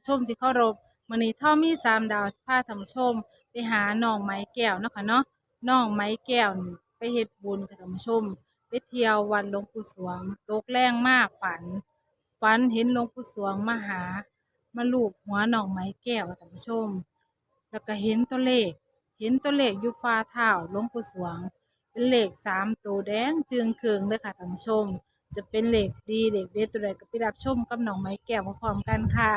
ผู้ชมที่เคารพมื้อนี้ท่อมีสามดาวพาท่านผู้ชม ไปหาน้องไม้แก้วเนาะค่ะเนาะน้องไม้แก้วนี่ไปเฮ็ดบุญค่ะท่านผู้ชม ไปเที่ยววัดหลวงปู่สวงตกแรงมากฝัน ฝันเห็นหลวงปู่สวงมาหา มาลูบหัวน้องไม้แก้วค่ะท่านผู้ชม แล้วก็เห็นตัวเลข เห็นตัวเลขอยู่ฟ้าเท้าหลวงปู่สวง เป็นเลขสามตัวแดงจึงเคืองเลยค่ะท่านผู้ชมจะเป็นเลขดีเลขเด็ดตัวใดก็ไปรับชมกับนองไม้แก้วพร้อมๆกันค่ะ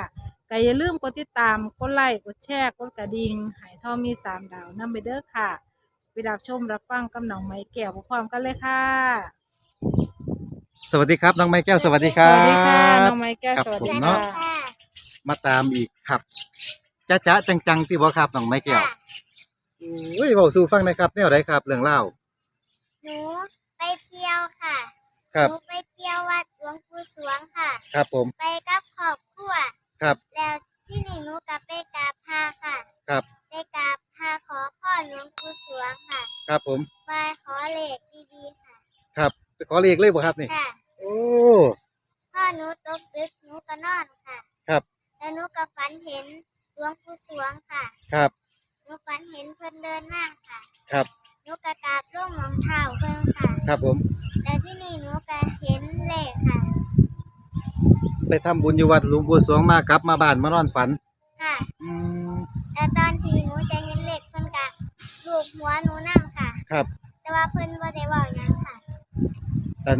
ก็อย่าลืมกดติดตาม กดไลค์ กดแชร์ กดกระดิ่งใหายทอมีสามดาวนั่ไปเด้อค่ะ ไปรับชมรับฟังกับน้องไม้แก้วพร้อมๆกันเลยค่ะ สวัสดีครับน้องไม้แก้วสวัสดีครัสบวัสดีค่ะน้องไม้แก้ว ครับสวัสดีผมค่ะเนาะมาตามอีกครับจ้าจ้าจังๆที่บ่ครับน้องไม้แก้วโอ้ยเบาสู่ฟังหนะครับแนวใดครับเรื่องเล่าวหนูไปเที่ยวค่ะครับ หนูไปเที่ยววัดหลวงปู่สวงค่ะ ครับผม ไปกับครอบครัว ครับ แล้วที่นี่หนูก็ไปกราบพระค่ะ ครับ ไปกราบพระขอพ่อหลวงปู่สวงค่ะครับผม ไหว้ขอเลขดีๆค่ะ ครับ ไปขอเลขเลยบ่ครับนี่ ค่ะ โอ้ พ่อหนูตกดึกหนูก็นอนค่ะครับ แล้วหนูก็ฝันเห็นหลวงปู่สวงค่ะ ครับ หนูฝันเห็นเพิ่นเดินมาค่ะ ครับ หนูก็กราบร่วงรองเท้าเพิ่นค่ะ ครับผมแล้วที่นี่หนูก็เห็นเลขค่ะ ไปทำบุญอยู่วัดหลวงปู่สวงมากลับมาบ้านมานอนฝันค่ะอืมแล้วตอนที่หนูจะเห็นเลขเพิ่นกะลูบหัวหนูนั่งค่ะ ครับแต่ว่าเพิ่นบ่ได้เว้าหยังค่ะอัน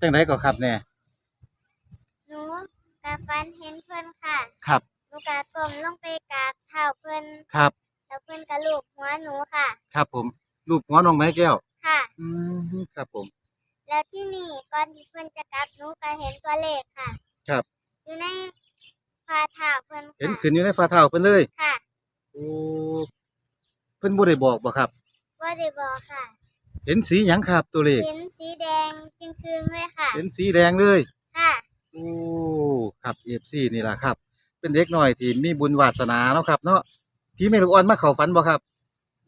จังไดก็ครับแน่หนูกะฝันเห็นเพิ่นค่ะครับหนูกะก้มลงไปกราบเท้าเพิ่นครับ แล้วเพิ่นกะลูบหัวหนูค่ะ ครับผมรูปหัวน้องไม้แก้วค่ะ อืมครับผม แล้วที่นี่ก่อนที่เพิ่นจะกลับหนูก็เห็นตัวเลขค่ะครับ อยู่ในฝ่าเท้าเพิ่นเห็นค่ะขึ้นอยู่ในฝ่าเท้าเพิ่นเลย ค่ะโอ้เพิ่นบ่ได้บอกบ่ครับ บ่ได้บอกค่ะ เห็นสีหยังครับตัวเลข เห็นสีแดงจึงคืงเลยค่ะ เห็นสีแดงเลย ค่ะ โอ้ครับ FC นี่ล่ะครับ เป็นเด็กน้อยที่มีบุญวาสนาเนาะครับ เนาะพี่แม่ลูกอ่อนมาเข้าฝันบ่ครับ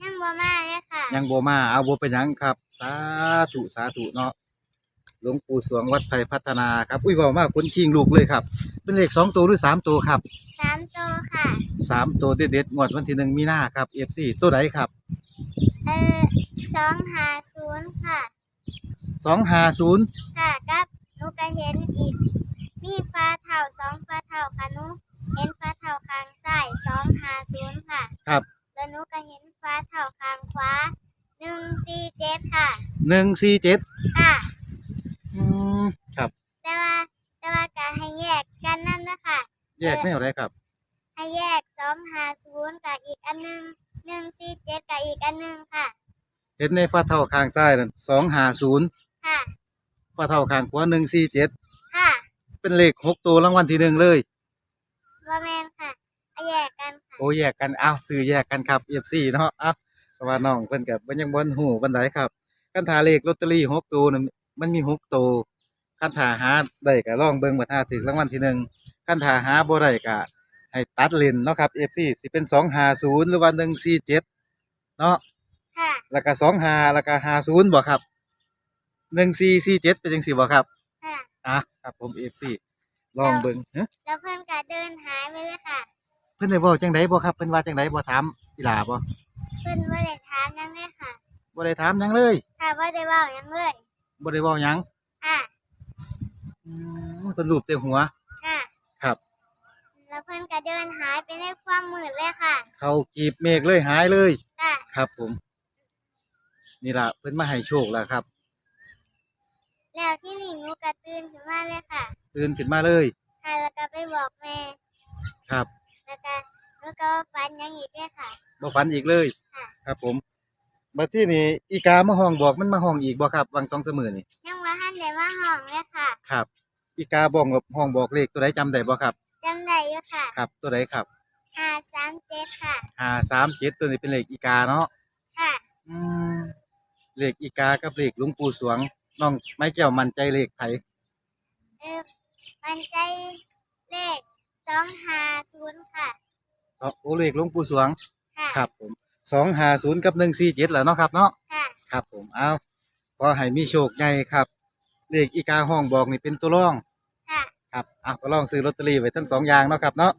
ยังบ่มาเลยค่ะ ยังบ่มาเอาบ่เป็นหยังครับ สาธุสาธุเนาะ หลวงปู่สวงวัดไทยพัฒนาครับ อุ้ยเว้ามาคนคิงลูกเลยครับ เป็นเลขสองตัวหรือสามตัวครับสามโตวค่ะสามตัวเด็ดๆงวดวันที่หนึ่งมีนาครับ FC ตัวไหนครับเออสองหาศูนย์ค่ะ250ค่ะกับหนูก็เห็นอีก มีฟ้าเท่าสองฟ้าเท่าค่ะหนูเห็นฟ้าเท่าข้างซ้ายสองหาศูนย์ค่ะ ครับแล้วหนูก็เห็นฟ้าเท่าข้างขวาหนึ่งสี่เจ็ดค่ะ147ค่ะ อืมครับ แต่ว่าแต่ว่าการให้แยกกันนั่นนะคะ แยกแนวไหนครับ ให้แยกสองหาศูนย์กับอีกอันหนึ่งหนึ่งสี่เจ็ดกับอีกอันหนึ่งค่ะ เห็นในฟ้าเท่าข้างซ้ายนั่น250ค่ะ ฟ้าเท่าข้างขวา147ค่ะเป็นเลขหกตัวรางวัลที่หนึ่งเลย ว่าแมนค่ะให้แยกกันค่ะ โอ้แยกกันอ้าวซื้อแยกกันครับเอฟซีเนาะอ้าวเพราะว่าน้องเพิ่นกับมันยังบนหูบันไดครับคันถาเลขลอตเตอรี่หกตัวนั้นมันมีหกตัวคันถาหาได้ก็ลองเบิ่งว่าถ้าถึงรางวัลที่หนึ่ง คันถาหาบ่ได้ก็ให้ตัดเลนเนาะครับเอฟซีสิเป็นสองห้าศูนย์หรือว่าหนึ่งสี่เจ็ดเนาะค่ะแล้วก็สองห้าแล้วก็ห้าศูนย์บ่ครับหนึ่งสี่สี่เจ็ดเป็นจังสี่บ่ครับค่ะ อะครับผมเอฟซีลองเบิ่งเอ้อแล้วเพื่อนก็เดินหายไปเลยค่ะ เพิ่นได้เว้าจังไดบ่ครับเพิ่นว่าจังไดบ่ถามอีหลาบ่เพื่อนว่าได้ถามหยังเลยค่ะ บ่ได้ถามหยังเลยค่ะว่าได้เว่าหยังเลยบ่ได้เว้าหยังค่ะอืมเพิ่นรูปแต่หัวค่ะครับ แล้วเพื่อนก็เดินหายไปในความมืดเลยค่ะ เขากีบเมฆเลยหายเลย ค่ะ ครับ ผม นี่ล่ะเพิ่นมาให้โชคแล้วครับ แล้วที่นี่หนูก็ตื่นขึ้นมาเลยค่ะ ตื่นขึ้นมาเลย ค่ะ แล้วก็ไปบอกแม่ ครับแล้วก็หนูก็ฝันหยังอีกเลยค่ะ บ่ฝันอีกเลย ค่ะ ครับ ผมบัดที่นี่อีกามาห้องบอกมันมาห้องอีกบ่ครับวังสองสามมื้อนี่ยังว่าหันเลยว่าห้องเลยค่ะ ครับ อีกาบอกกับห้องบอกเลขตัวใดจำได้บ่ครับ จำได้อยู่ค่ะครับตัวใดครับห้าสามเจ็ดค่ะ537ตัวนี้เป็นเลขอีกาเนาะค่ะ อืมเลขอีกากับเลขหลวงปู่สวงน้องไม้แก้วมั่นใจเลขไผเออมันใจเลขสองห้าศูนย์ค่ะ อ๋อโอ้เลขหลวงปู่สวง ค่ะครับผม250กับ147แล้วเนาะครับเนาะ ค่ะ ครับผม เอาขอให้มีโชคใหญ่ครับ เลขอีกาห้องบอกนี่เป็นตัวรอง ค่ะครับอะก็ลองซื้อลอตเตอรี่ไว้ทั้งสองอย่างเนาะครับเนาะ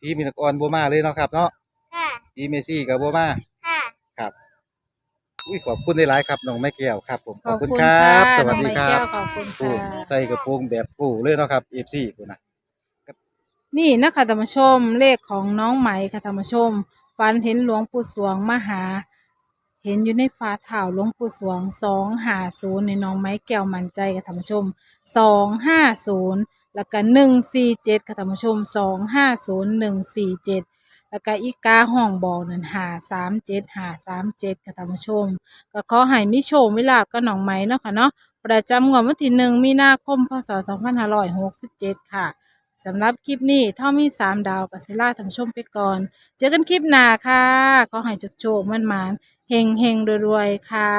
พี่มีนกออนบัวมาเลยเนาะครับ เนาะค่ะ พี่เมซี่กับบัวมาค่ะครับอุ้ยขอบคุณหลายๆครับน้องไม้แก้วครับ ผมขอบคุณขอบคุณครับค่ะสวัสดีครัน้บองไม้แก้วขอบคุณค่ะโอ้ใส่กระโปรงแบบกูเลยเนาะครับเอฟซีกูนะ นี่นะคะธรรมชมเลขของน้องไหมค่ะธรรมชม ฝันเห็นหลวงปู่สวงมาหา เห็นอยู่ในฟ้าถ่าหลวงปู่สวงสองห้าศูนย์ในน้องไม้แก้วมันใจค่ะธรรมชมสองห้าศูนย์แล้วก็หนึ่งสี่เจ็ดค่ะธรรมชมสองห้าศูนย์หนึ่งสี่เจ็ดแล้วก็อีกาห้องบอกนั่นหาสามเจ็ดหาสามเจ็ดค่ะธรรมชม ก็ขอให้มิโชคมิลาบก็น้องไม้เนาะค่ะเนาะประจำงวดวันที่หนึ่งมีนาคมพศสองพันห้าร้อยหกสิบเจ็ดค่ะสำหรับคลิปนี้ถ้ามีสามดาวกับเซล่าทำชมไปก่อน เจอกันคลิปหน้าค่ะ ก็ให้จุกโชคมันมาน เฮงเฮงรวยๆค่ะ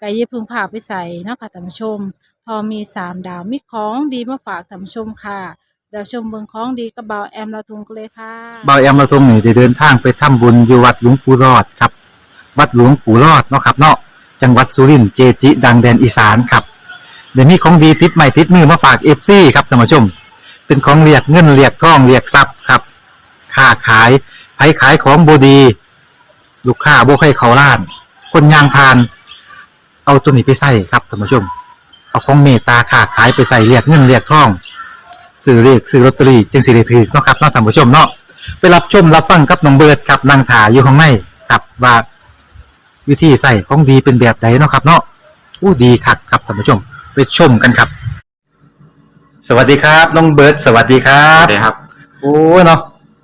กายพึงพาไปใส่นะคะท่านผู้ชม พอมีสามดาวมีของดีมาฝากท่านผู้ชมค่ะเราชมเบืองของดีกับเบาแอมเราทุงกันเลยค่ะเบายอำมาทรงนี่ได้เดินทางไปทำบุญอยู่วัดหลวงปู่รอดครับ วัดหลวงปู่รอดเนาะครับเนาะจังหวัดสุรินทร์เจจิ ดังแดนอีสานครับเดี๋ยวนี้ของดีติดใหม่ติดมือมาฝากเอฟซีครับท่านผู้ชม เป็นของเรียกเงินเรียกทองเรียกทรัพย์ครับค้าขายไผขายของบดี ลูกค้าบ่ให้เขาล้าน คนยางพาน เอาตัวนี้ไปใส่ครับท่านผู้ชม เอาของเมตตาค้าขายไปใส่เรียกเงินเรียกทองซื้อเรียกซื้อลอตเตอรี่จึงสิได้ถือเนาะครับเนาะท่านผู้ชมเนาะไปรับชมรับฟังกับน้องเบิร์ดครับนางถาอยู่ข้างในครับว่าวิธีใส่ของดีเป็นแบบไหนเนาะครับเนาะอู้ดีคักครับท่านผู้ชม ไปชมกันครับ สวัสดีครับ น้องเบิร์ดสวัสดีครัครับบครับ โอ้เนาะ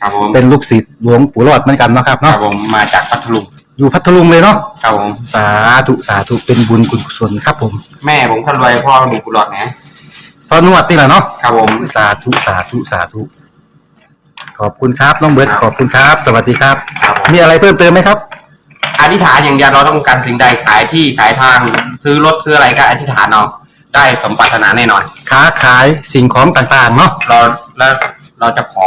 ครับผมเป็นลูกศิษย์หลวงปู่รอดเหมือนกันเนาะครับครับเนาะผมมาจากพัทลุงอยู่พัทลุงเลยเนาะครับผมสาธุสาธุเป็นบุญคุณกุศลครับผมแม่ผมคนรวยพ่อมีกุหลาบนะพอนวดนี่แหละเนาะครับผม สาธุสาธุสาธุขอบคุณครับน้องเบิร์ดขอบคุณครับ สวัสดีครับ ครับผม มีอะไรเพิ่มเติมไหมครับ อธิษฐานอย่างเดียวเราต้องการสิ่งใดขายที่ขายทางซื้อรถซื้ออะไรก็อธิษฐานเอาได้สมปรารถนาแน่นอน ค้าขายสิ่งของต่างๆเนาะเราแล้วเราจะขอ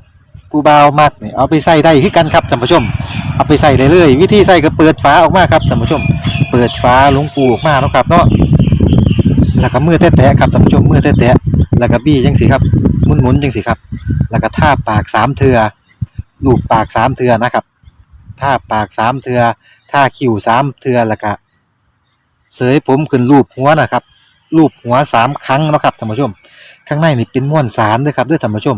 ผู้บ่าวมักนี่เอาไปใส่ได้คือกันครับท่านผู้ชม เอาไปใส่เลยเลยวิธีใส่ก็เปิดฝาออกมาครับท่านผู้ชม เปิดฝาหลวงปูออกมาเนาะครับเนาะแล้วก็มือแตะๆครับท่านผู้ชมมือแตะๆแล้วก็บี้จังสิครับหมุนๆจังสิครับ แล้วก็ท่าปากสามเทือลูบปากสามเทือนะครับท่าปากสามเทือท่าคิ้วสามเทือแล้วก็เสยผมขึ้นรูปหัวนะครับรูปหัวสามครั้งนะครับท่านผู้ชม ข้างในนี่เป็นม้วนสารด้อครับด้อท่านผู้ชม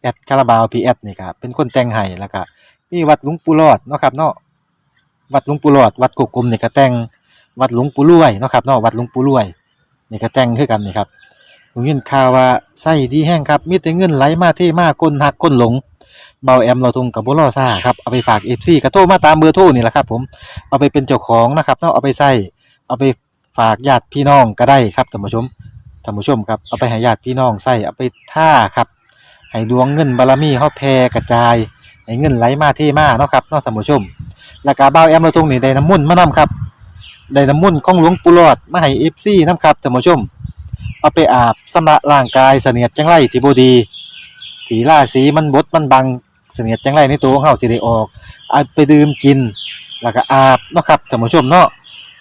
แอดคาราบาวพีแอดนี่ครับเป็นคนแต่งให้แล้วก็มีวัดหลวงปู่รอดเนาะครับเนาะวัดหลวงปู่รอด วัดกกกลมนี่ก็แต่งวัดหลวงปู่รวยเนาะครับเนาะวัดหลวงปู่รวยนี่ก็แต่งคือกันนี่ครับผมยินข่าวว่าไส้ดีแห้งครับมีแต่เงินไหลมาเทมาคนหักคนหลงเบาแอมเราทุงกับบ่รอซ่าครับเอาไปฝาก FC ก็โทรมาตามเบอร์โทรนี่แหละครับ ผมเอาไปเป็นเจ้าของนะครับเนาะเอาไปใส่เอาไปฝากญาติพี่น้องก็ได้ครับท่านผู้ชมท่านผู้ชมครับเอาไปให้ญาติพี่น้องใส่เอาไปท่าครับ ให้ดวงเงินบารมีเฮาแผ่กระจายให้เงินไหลมาเทมาเนาะครับเนาะท่านผู้ชมแล้วก็บ่าวแอมเราตรงนี้ได้น้ำมุ่นมานํครับได้น้ำมุ่นของหลวงปู่หลอดมาให้ FC นํครับท่านผู้ชม เอาไปอาบสำระร่างกายเสนียดจังไรที่บดีที่าศีมันบดมันบังเสนียดจังไรในตัวของเฮาสิได้ออกเอาไปดื่มกิน แล้วก็อาบเนาะครับท่านผู้ชมเนาะ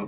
ณ